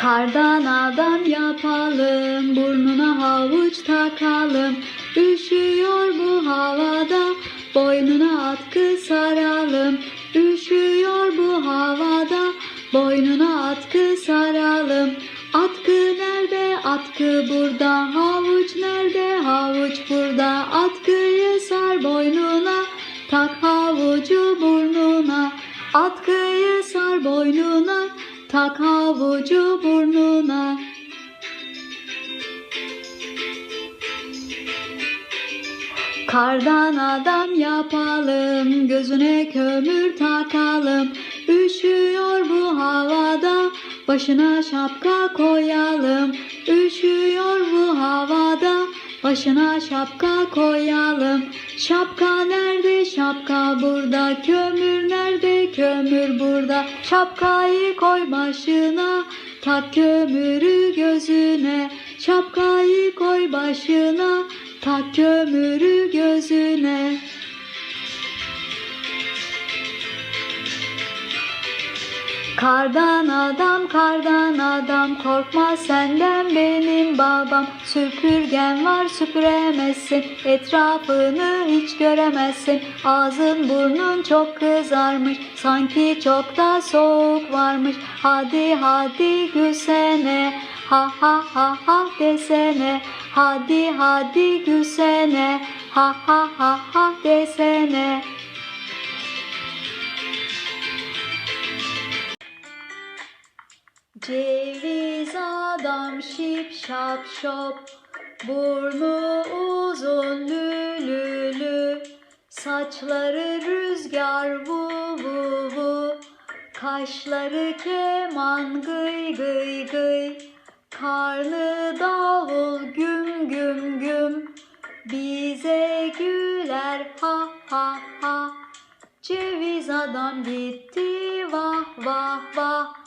Kardan adam yapalım, burnuna havuç takalım. Üşüyor bu havada, boynuna atkı saralım. Üşüyor bu havada, boynuna atkı saralım. Atkı nerede? Atkı burada. Havuç nerede? Havuç burada. Atkıyı sar boynuna, tak havucu burnuna. Atkıyı sar boynuna, tak havucu burnuna. Kardan adam yapalım, gözüne kömür takalım. Üşüyor bu havada, başına şapka koyalım. Üşüyor bu havada, başına şapka koyalım. Şapka nerede? Şapka burada. Kömür nerede? Kömür burada. Şapkayı koy başına, tak kömürü gözüne. Şapkayı koy başına, tak kömürü gözüne. Kardan adam, kardan adam, korkma senden benim babam. Süpürgen var süpüremezsin, etrafını hiç göremezsin. Ağzın burnun çok kızarmış, sanki çok da soğuk varmış. Hadi hadi gülsene, ha ha ha ha desene. Hadi hadi gülsene, ha ha ha ha desene. Ceviz adam şip şap şop Burnu uzun lülülü. Saçları rüzgar vu vu vu Kaşları keman gıy gıy gıy. Karnı davul güm güm güm Bize güler ha ha ha. Ceviz adam gitti vah vah vah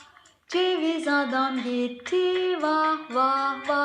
Ceviz adam gitti vah vah vah